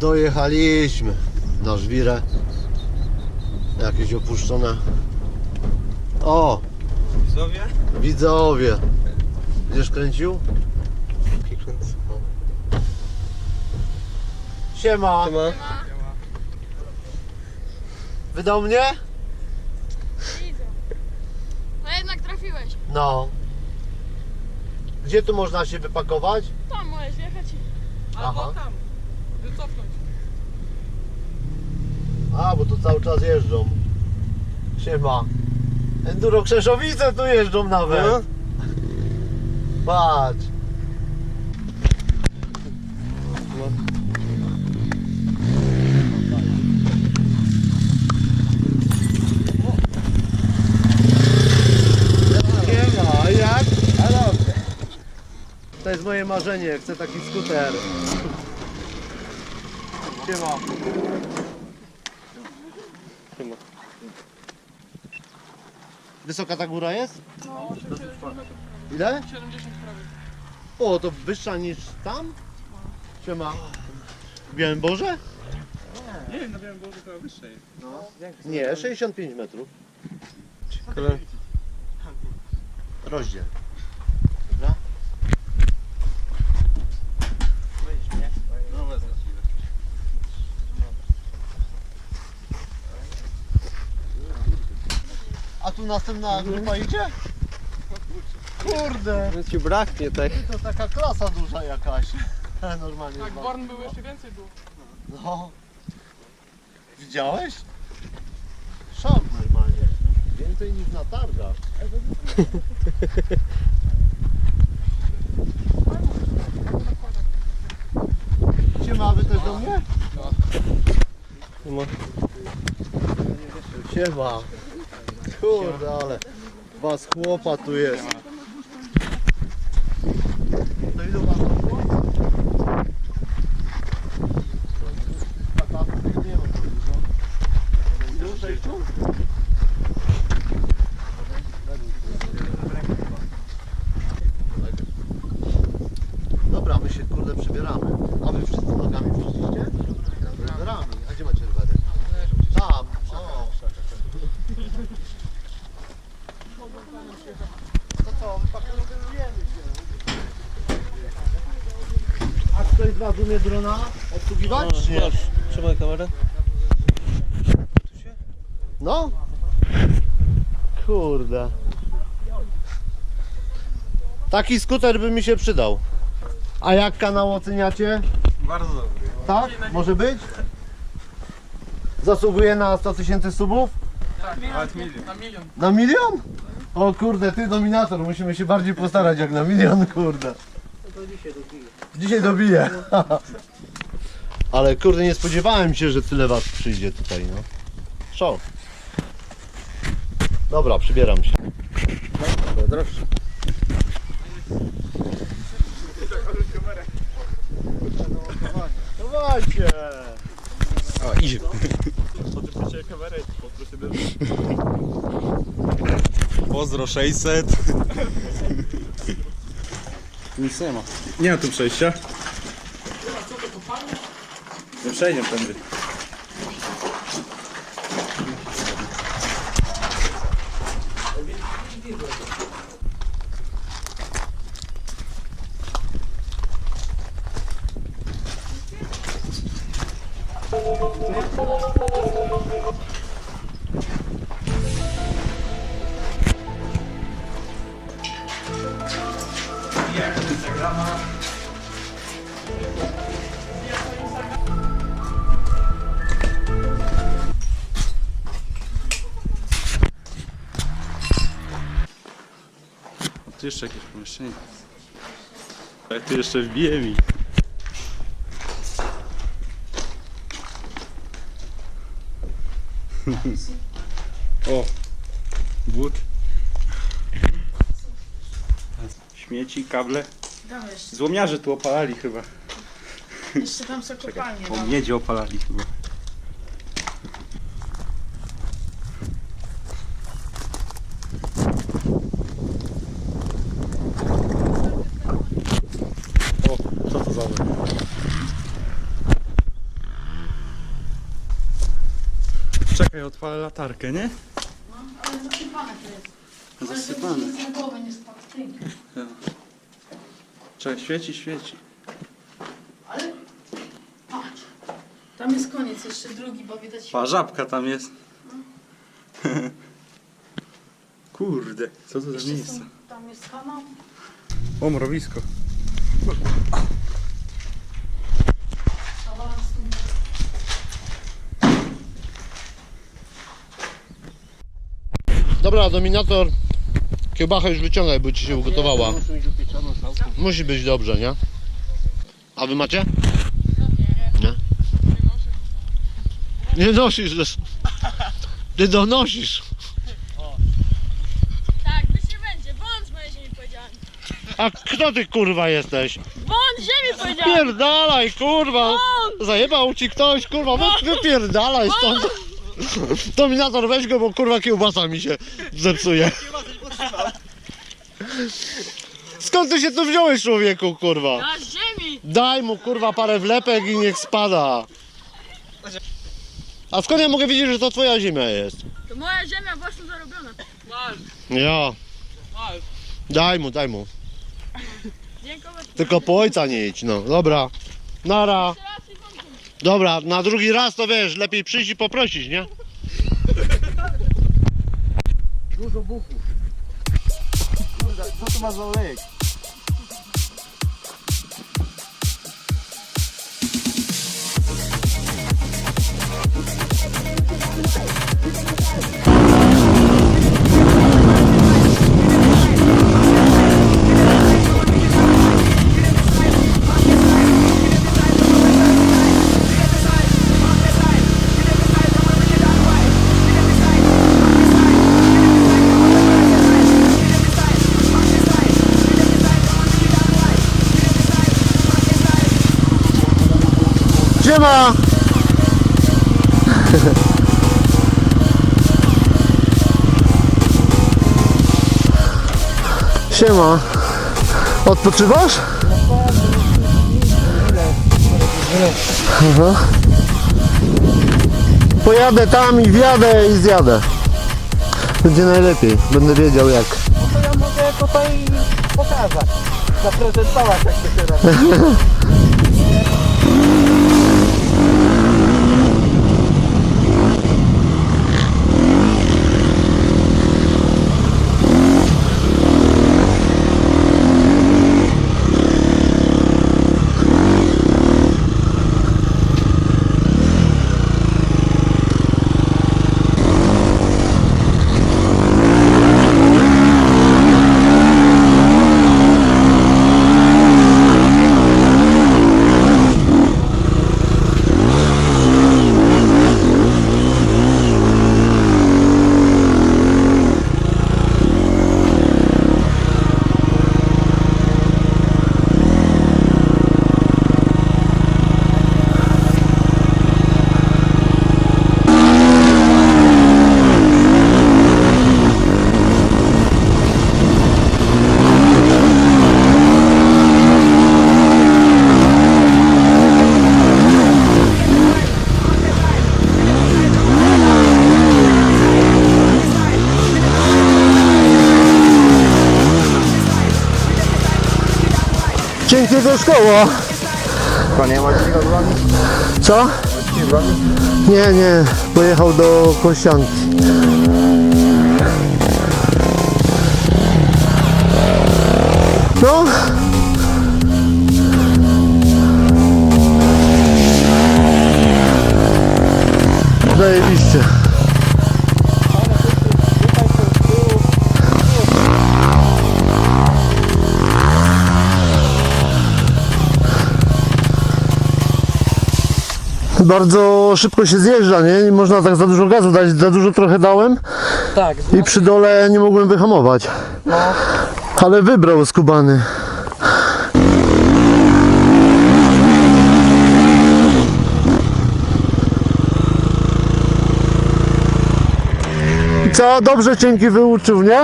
Dojechaliśmy na żwirę. Jakieś opuszczone. O, Widzowie? widzowie. Będziesz kręcił? Siema. Siema. Wydał mnie? Widzę. No jednak trafiłeś. No. Gdzie tu można się wypakować? Tam możesz jechać i... Albo Aha. tam. Wycofnąć. A, bo tu cały czas jeżdżą. Siema. Enduro Krzeszowice tu jeżdżą nawet. No. Patrz. To jest moje marzenie, chcę taki skuter. Siema. Siema. Wysoka ta góra jest? No, 70 metrów. Ile? 70 prawie. O, to wyższa niż tam? Siema. W Białym Boże? Nie wiem, na wiem, było to wyższej. Nie, 65 metrów. Rozdziel. Dobra? No wezmę ci. A tu następna grupa idzie? Kurde, No ci braknie tak. to taka klasa duża jakaś. Normalnie. Jak chyba. Born był jeszcze więcej było. No. Widziałeś? Szok normalnie. Więcej niż na targach. Siema, wy też do mnie? Siema. Siema. Kurde, ale was chłopa tu jest. Dobra, my się kurde przybieramy. A wy wszyscy nogami przyszliście? Rowerami. A gdzie macie rowery? Tam. O. To co, wypakujemy się. A ktoś z was umie drona obsługiwać? czy nie? Masz, trzymaj kamerę. No. Kurde. Taki skuter by mi się przydał. A jak kanał oceniacie? Bardzo dobry. Tak? Może być? Zasługuje na 100 tysięcy subów? Tak, na milion. Na milion? O kurde, ty dominator, musimy się bardziej postarać jak na milion, kurde. dzisiaj dobije. Ale kurde, nie spodziewałem się, że tyle was przyjdzie tutaj, no. Szok. Dobra, przybieram się. Droższy. Dawajcie! O, idzie. Pozdro 600. Nic nie ma. Nie ma tu przejścia. Nie przejdziemy tędy. Tu jeszcze jakieś pomieszczenie. Ale tu jeszcze wbije mi. o, but. śmieci, kable. Złomiarze tu opalali chyba. Jeszcze tam są kopalnie. O miedzie opalali chyba. O, co to za Czekaj, odpalę latarkę, nie? No, ale zasypane to jest. Ale Zasypane. Ty. Czekaj, świeci, świeci. Ale patrz. Tam jest koniec, jeszcze drugi, bo widać... Pa, żabka tam jest. Kurde, co to za jeszcze miejsce? są, tam jest kanał. O, mrowisko. Tu. Dobra, Dominator, kiełbachę już wyciągaj, bo ci się ugotowała. Musi być dobrze, nie? A wy macie? Nie. Nie nosisz, że... Ty donosisz. Tak, być nie będzie. Bądź mojej ziemi powiedziałem. A kto ty kurwa jesteś? Bądź ziemi powiedziałem. Pierdalaj, kurwa! Zajebał ci ktoś, kurwa, wy, wypierdalaj stąd! Dominator, weź go, bo kurwa kiełbasa mi się zepsuje. Skąd ty się tu wziąłeś, człowieku, kurwa? Na ziemi. Daj mu, kurwa, parę wlepek i niech spada. A skąd ja mogę wiedzieć, że to twoja ziemia jest? To moja ziemia własno zarobiona. Masz, Ja. masz. Daj mu, daj mu. Dziękować. Tylko po ojca nie idź, no. Dobra. Nara. I. Dobra, na drugi raz to wiesz, lepiej przyjść i poprosić, nie? Dużo buchów. Kurde, co to ma za olejek? Siema! Siema. Odpoczywasz? Aha. Pojadę tam i wjadę i zjadę. Będzie najlepiej. Będę wiedział jak. To ja mogę tutaj pokazać. Zaprezentować jak to się robi. Cienkiego szkoła. Panie, macie go dzwonić? Co? Nie, nie. Pojechał do Kościanki. No. Zajebiście. Bardzo szybko się zjeżdża, nie? Nie można tak za dużo gazu dać, za dużo trochę dałem Tak, i przy dole nie mogłem wyhamować. Ale wybrał skubany. I Co, dobrze cienki wyuczył, nie?